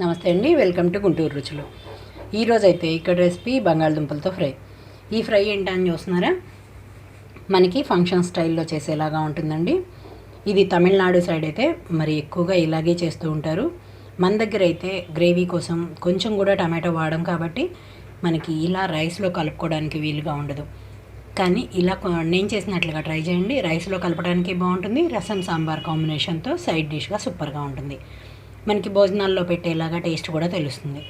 నమస్తే అండి welcome to Guntur రుచులు. ఈరోజు అయితే ఇక్కడ రెసిపీ బంగాళదుంపలతో ఫ్రై. ఈ ఫ్రై ఏంటని చూస్తున్నారా? మనకి ఫంక్షన్ స్టైల్లో చేసేలాగా ఉంటుందండి. ఇది తమిళనాడు సైడ్ అయితే మరి ఎక్కువగా ఇలాగే చేస్తూ ఉంటారు. మన దగ్గర అయితే గ్రేవీ కోసం కొంచెం కూడా టమాటో వాడడం కాబట్టి మనకి ఇలా రైస్లో కలుపుకోవడానికి వీలుగా ఉండదు. కానీ ఇలా నేను చేసినట్లుగా ట్రై చేయండి. రైస్లో కలపడానికి బాగుంటుంది. రసం సాంబార్ కాంబినేషన్తో సైడ్ డిష్గా సూపర్గా ఉంటుంది. మనకి భోజనాల్లో పెట్టేలాగా టేస్ట్ కూడా తెలుస్తుంది.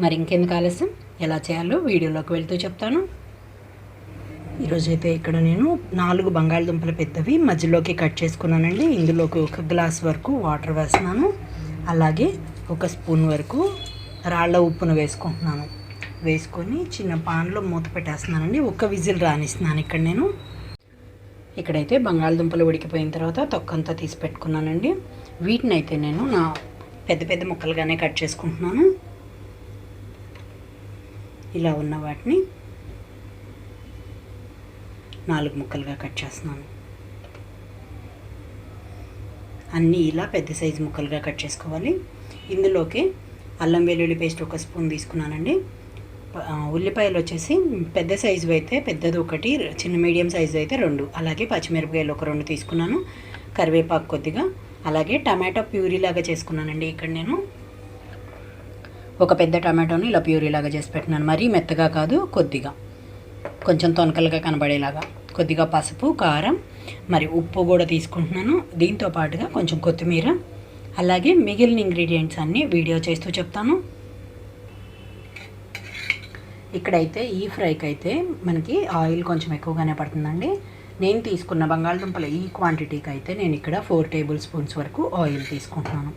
మరి ఇంకెందుకు ఆలస్యం? ఎలా చేయాలో వీడియోలోకి వెళ్తూ చెప్తాను. ఈరోజైతే ఇక్కడ నేను నాలుగు బంగాళదుంపలు పెద్దవి మధ్యలోకి కట్ చేసుకున్నానండి. ఇందులోకి ఒక గ్లాస్ వరకు వాటర్ వేస్తున్నాను. అలాగే ఒక స్పూన్ వరకు రాళ్ళ ఉప్పును వేసుకుంటున్నాను. వేసుకొని చిన్న పాన్లో మూత పెట్టేస్తున్నానండి. ఒక విజిల్ రానిస్తున్నాను ఇక్కడ నేను. ఇక్కడైతే బంగాళదుంపలు ఉడికిపోయిన తర్వాత తొక్కంతా తీసి పెట్టుకున్నానండి. వీటిని అయితే నేను నా పెద్ద పెద్ద ముక్కలుగానే కట్ చేసుకుంటున్నాను. ఇలా ఉన్న వాటిని నాలుగు ముక్కలుగా కట్ చేస్తున్నాను. అన్నీ ఇలా పెద్ద సైజు ముక్కలుగా కట్ చేసుకోవాలి. ఇందులోకి అల్లం వెల్లుల్లి పేస్ట్ ఒక స్పూన్ తీసుకున్నానండి. ఉల్లిపాయలు వచ్చేసి పెద్ద సైజు అయితే పెద్దది ఒకటి చిన్న మీడియం సైజు అయితే రెండు. అలాగే పచ్చిమిరపకాయలు ఒక రెండు తీసుకున్నాను. కరివేపాకు కొద్దిగా అలాగే టమాటో ప్యూరీ లాగా చేసుకున్నానండి ఇక్కడ నేను. ఒక పెద్ద టమాటోని ఇలా ప్యూరీ లాగా చేసి పెట్టినాను మరీ మెత్తగా కాదు కొద్దిగా. కొంచెం తొనకలుగా కనబడేలాగా. కొద్దిగా పసుపు కారం మరి ఉప్పు కూడా తీసుకుంటున్నాను. దీంతో పాటుగా కొంచెం కొత్తిమీర అలాగే మిగిలిన ఇంగ్రీడియంట్స్ అన్నీ వీడియో చేస్తూ చెప్తాను. ఇక్కడైతే ఈ ఫ్రైకి అయితే మనకి ఆయిల్ కొంచెం ఎక్కువగానే పడుతుందండి. నేను తీసుకున్న బంగాళదుంపల ఈ క్వాంటిటీకి అయితే నేను ఇక్కడ ఫోర్ టేబుల్ స్పూన్స్ వరకు ఆయిల్ తీసుకుంటున్నాను.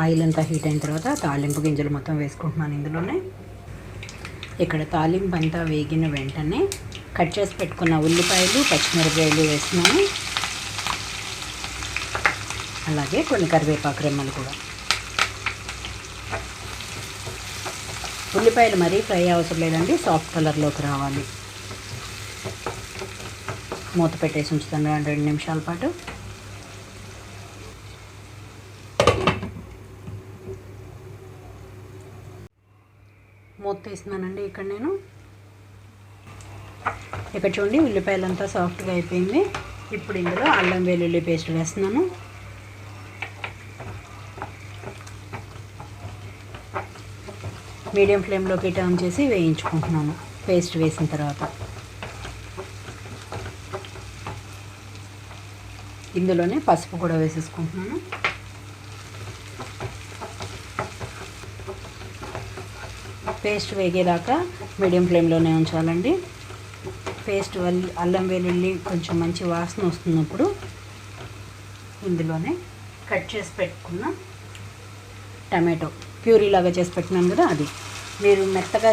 ఆయిల్ అంతా హీట్ అయిన తర్వాత తాలింపు గింజలు మొత్తం వేసుకుంటున్నాను ఇందులోనే. ఇక్కడ తాలింపు అంతా వేగిన వెంటనే కట్ చేసి పెట్టుకున్న ఉల్లిపాయలు పచ్చిమిరపకాయలు వేస్తున్నాను. అలాగే కొన్ని కరివేపాకు రెమ్మలు కూడా. ఉల్లిపాయలు మరీ ఫ్రై అవసరం లేదండి సాఫ్ట్ కలర్లోకి రావాలి. మూత పెట్టేసి ఉంచుతాను రెండు రెండు నిమిషాల పాటు. మూత తీస్తున్నానండి ఇక్కడ నేను. ఇక్కడ చూడండి ఉల్లిపాయలంతా సాఫ్ట్గా అయిపోయింది. ఇప్పుడు ఇందులో అల్లం వెల్లుల్లి పేస్ట్ వేస్తున్నాను. మీడియం ఫ్లేమ్లోకి టర్న్ చేసి వేయించుకుంటున్నాను. పేస్ట్ వేసిన తర్వాత. ఇందులోనే పసుపు కూడా వేసేసుకుంటున్నాను. పేస్ట్ వేగేదాకా మీడియం ఫ్లేమ్లోనే ఉంచాలండి. పేస్ట్ వల్లి అల్లం వెల్లుల్లి కొంచెం మంచి వాసన వస్తున్నప్పుడు ఇందులోనే కట్ చేసి పెట్టుకున్న టమాటో. ప్యూరీ లాగా చేసి పెట్టినాను కదా అది. మీరు మెత్తగా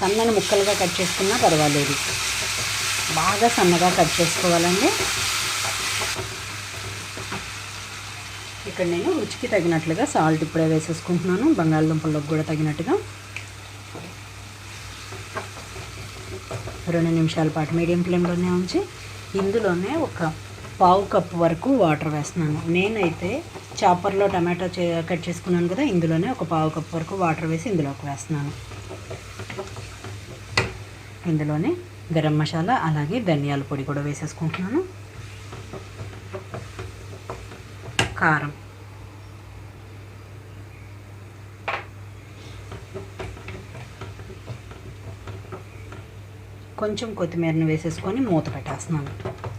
సన్నని ముక్కలుగా కట్ చేసుకున్నా పర్వాలేదు. బాగా సన్నగా కట్ చేసుకోవాలండి. ఇక్కడ నేను రుచికి తగినట్లుగా సాల్ట్ ఇప్పుడే వేసేసుకుంటున్నాను. బంగాళదుంపల్లోకి కూడా తగినట్టుగా. రెండు నిమిషాల పాటు మీడియం ఫ్లేమ్లోనే ఉంచి ఇందులోనే ఒక పావు కప్పు వరకు వాటర్ వేస్తున్నాను. నేనైతే చాపర్లో టమాటో చే కట్ చేసుకున్నాను కదా ఇందులోనే ఒక పావు కప్పు వరకు వాటర్ వేసి ఇందులోకి వేస్తున్నాను. ఇందులోనే గరం మసాలా అలాగే ధనియాల పొడి కూడా వేసేసుకుంటున్నాను. కారం. కొంచెం కొత్తిమీరను వేసేసుకొని మూత పెట్టేస్తున్నాను.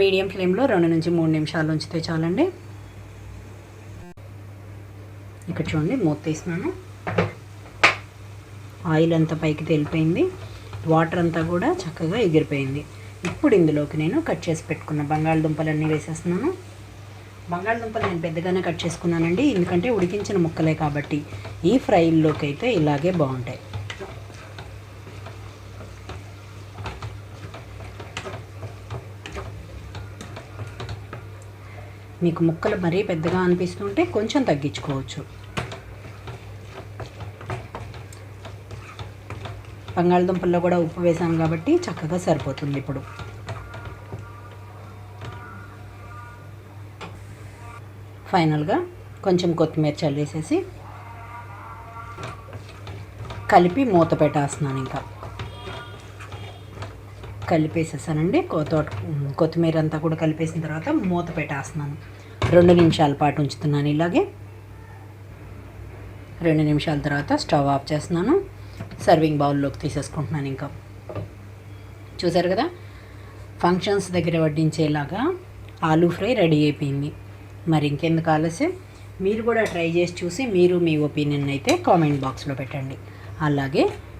మీడియం ఫ్లేమ్లో రెండు నుంచి మూడు నిమిషాలు ఉంచితే చాలండి. ఇక్కడ చూడండి మూత తీసినాను ఆయిల్ అంతా పైకి తేలిపోయింది. వాటర్ అంతా కూడా చక్కగా ఎగిరిపోయింది. ఇప్పుడు ఇందులోకి నేను కట్ చేసి పెట్టుకున్న బంగాళదుంపలన్నీ వేసేస్తున్నాను. బంగాళదుంపలు నేను పెద్దగానే కట్ చేసుకున్నానండి ఎందుకంటే ఉడికించిన ముక్కలే కాబట్టి. ఈ ఫ్రైల్లోకి అయితే ఇలాగే బాగుంటాయి. మీకు ముక్కలు మరీ పెద్దగా అనిపిస్తుంటే కొంచెం తగ్గించుకోవచ్చు. బంగాళదుంపల్లో కూడా ఉప్పు వేసాం కాబట్టి చక్కగా సరిపోతుంది ఇప్పుడు. ఫైనల్గా కొంచెం కొత్తిమీర చల్లేసేసి కలిపి మూత పెట్టేస్తున్నాను ఇంకా. కలిపేసేసానండి. తోట కొత్తిమీర అంతా కూడా కలిపేసిన తర్వాత మూత పెట్టేస్తున్నాను. రెండు నిమిషాల పాటు ఉంచుతున్నాను ఇలాగే. రెండు నిమిషాల తర్వాత స్టవ్ ఆఫ్ చేస్తున్నాను. సర్వింగ్ బౌల్లోకి తీసేసుకుంటున్నాను ఇంకా. చూసారు కదా? ఫంక్షన్స్ దగ్గర వడ్డించేలాగా ఆలూ ఫ్రై రెడీ అయిపోయింది. మరి ఇంకెందుకు ఆలస్యం? మీరు కూడా ట్రై చేసి చూసి మీరు మీ ఒపీనియన్ అయితే కామెంట్ బాక్స్లో పెట్టండి. అలాగే